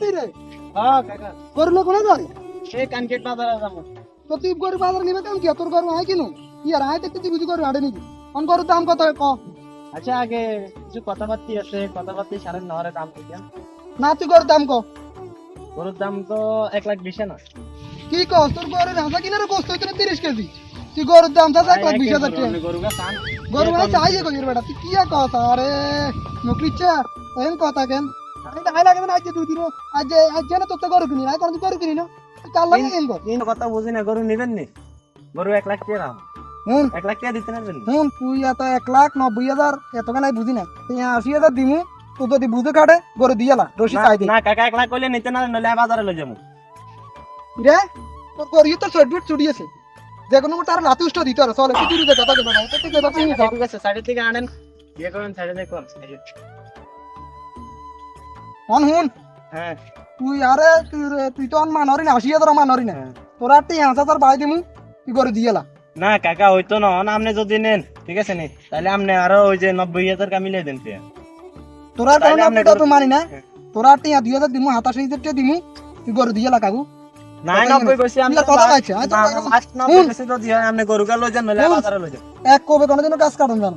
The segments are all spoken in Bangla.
তুই রে। হ্যাঁ কাকা গরু কোনে যায় সে কানকেট বাজারে যাব। তো তুই গরু বাজার নিবে কাম কি? তোর গরু আয় কিনু কি আর আয় দেখতে তুই বুঝি গরু হাটে নিবি। কোন গরুর দাম কত ক? আচ্ছা আগে কিছু কথাবার্তি আছে। কথাবার্তি সাড়ে নহারে দাম করছেন না তুই গরুর দাম ক। গরুর দাম তো এক লাখ বিশে না। কি কস তোর গরুর হাঁসা কিনার গোস্ত হইতে তিরিশ কেজি। তুই গরুর দাম চাস এক লাখ বিশ হাজার টাকা। গরু ভাই চাই যে কইর বেটা। তুই কি কথা আরে এম কথা কেন? আমি তো না আজ দুই দিন আজ আজ জানা তো গরু কিনি না কোন গরু কিনি না। কাল লাগে কেন এই কথা বুঝি না গরু নিবেন নি? গরু এক লাখ টাকা দাম। এক লাখ টাকা দিতে পারবেন হুন তুই এত এক লাখ নব্বই হাজার এত কেন বুঝি না? তুই আশি হাজার দিমু তুই যদি বুঝে কাটে গরু দিয়ালা রশি চাই না কাকা এক লাখ কইলে নিতে না নলে বাজারে লই যাব। রে তোর গরু তো চট চুড়িয়েছে যে কোনো তার লাতু উষ্ট দিতে আর চলে তুই কথা তুই কথা তুই ঠিক আছে সাইড থেকে আনেন। বিয়ে করেন সাইডে দেখুন হন হুন। হ্যাঁ। তুই আরে তুই তো মানরি না আশি হাজার মানরি না। তোর আর তুই হাজার হাজার বাই দিমু তুই গরু দিয়ালা না কাকা হইতো না না আপনি যদি নেন ঠিক আছে নি? তাহলে আপনি আরও ওই যে নব্বই হাজার কামিলে দেন টিয়া। তোরা তাইলে আপনি তো মানি না। হ্যাঁ। তোরা টিয়া দুই হাজার দিমু হাতাশি হাজার টাকা দিমু তুই গরু দিয়ালা কাকু। হয় এক কবে কোনোদিন কাজ কাটুন না।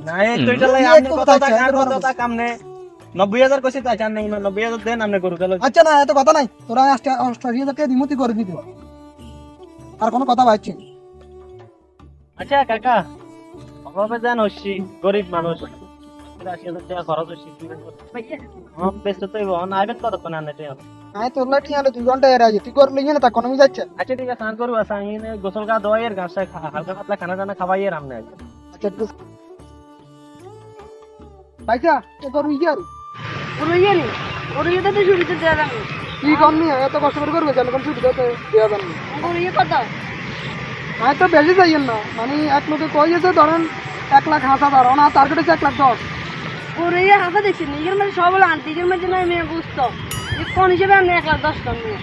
তোর নব্বই হাজার কইছি তাই চান নাই নব্বই হাজার দেন আপনি গরু গা লই যান। আচ্ছা না এত কথা নাই। তোরা অষ্টাশি হাজার টাকা দিমু তুই গরু দিতে আর কোনো কথা পাইছি আচ্ছা কাকা অভাবে দেন হচ্ছি গরিব মানুষ। আশি হাজার টাকা খরচ হচ্ছে হ্যাঁ বেশ তো আইবেন কতক্ষণ আনে আমি তোর লাই টিয়া দুই ঘণ্টা এর আগে। তুই গরু লিয়ে না তা কোনো যাচ্ছে? আচ্ছা ঠিক আছে স্নান করব স্নান গোসল গা দোয়াই এর গাছ হালকা পাতলা খানা দানা খাওয়াই এর আমনে আচ্ছা পাইছা এ গরু ইয়ে আর ওর ইয়ে নেই ওর ইয়েতে তো ছুটিতে দেওয়া যাবে। কি কম নিয়ে? এত কষ্ট করে করবে কেন? কোন ছুটি দিতে দেওয়া যাবে ওর ইয়ে কত আমি তো বেশি যাইয়েন না। মানে এক লোকে কইয়েছে ধরেন এক লাখ হাজার ওনার টার্গেট হচ্ছে এক লাখ দশ। ওর ইয়ে হাসা দেখছি নিজের মধ্যে সব হলো আনতে নিজের মধ্যে নয় মেয়ে বুঝতো কোন হিসেবে আমি এক লাখ দশ টন নিয়ে?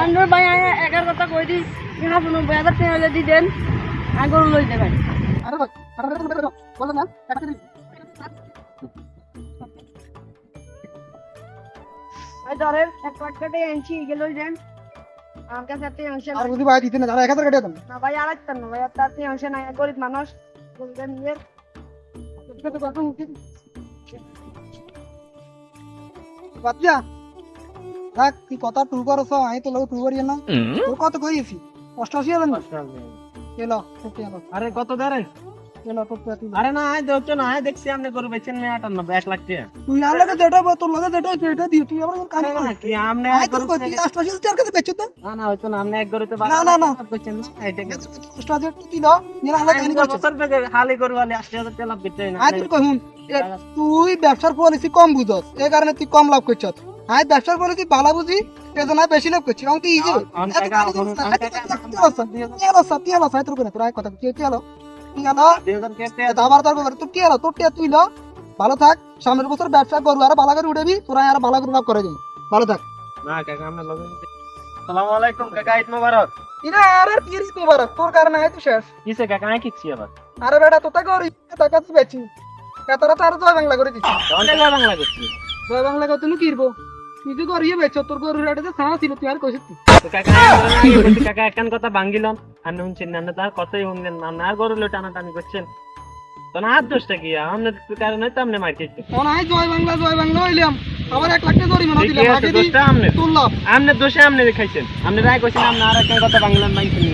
অন্য ভাই এগার কথা কই দিই। নব্বই হাজার টাকা যদি দেন। আমি গরু লই দেবেন আরে আরে আরে, আরে, আরে, বলো। না একটা ধরেন এক লাখ টাকা আনছি এগুলো দেন। আমার কাছে একটা অংশ আর যদি ভাই দিতে না এক হাজার কেটে না ভাই আর একটা না ভাই আর তার অংশ নাই গরিব মানুষ। বলবেন নিজের বাচ্চা দেখ তুই কথা টু করছ আমি তো লোক টু করি না। তোর কত কইছি অষ্টাশি হাজার না এলো আরে কত তুই আরে না আয় দেখছ না আয় দেখছি আপনি গরু বেচেন না আটান্নব্বই এক লাখ টাকা তুই আর লাগে যেটা তোর লাগে যেটা হচ্ছে দিও তুই আবার কাজ না, কি আপনি এক গরু কই তুই কাছে বেচছো তো না না হয়তো না আপনি এক গরুতে না, না, না। বেচেন না এটা কি? অষ্টাশি তুই দাও নিরা আলাদা কাহিনী করছ বছর থেকে হালি গরু হালি আশি টাকা লাভ করতে না আয় তোর কই তুই ব্যবসার পলিসি কম বুঝস এই কারণে তুই কম লাভ করছস আয় ব্যবসার পলিসি ভালো বুঝি বেশি লাভ করছি কারণ তুই ইজি কথা আবার তার ব্যাপারে তুই কি তোর তুই লো। ভালো থাক। সামনের বছর ব্যবসা করব আর ভালো করে উঠেবি। তোরা আর ভালো করে লাভ করে দিবি ভালো থাক। না কাকা আমরা লগে সালামু আলাইকুম কাকা ঈদ মোবারক। ইনা আরে তিরিশ মুবারক। তোর কারণে আয় শেষ। কিসে কাকা আয় কিছি আবার? আরে বেটা তোতা করি টাকা তুই বেচি তারা তো জয় বাংলা করে দিচ্ছি অনেক বাংলা করছি। জয় বাংলা কত নু কিরবো? তুই তো করিয়ে বেচ তোর গরু রেটে তো ছাড়া ছিল তুই আর কইছিস কাকা একখান কথা ভাঙ্গিলাম আর শুনছেন না তার কথাই শুনলেন না না গরু টানা টানাটানি করছেন। তো না আর দোষটা কি? আপনার কারণে তো আপনি তখন নাই জয় বাংলা জয় বাংলা হইলাম। আবার এক লাখ টাকা জরিমানা দিলাম আগে দোষটা আপনার তুললাম। আমনে দোষে আমনে দেখাইছেন। আমনে রায় কইছেন আপনি আর একটা কথা বাংলা মাইছেন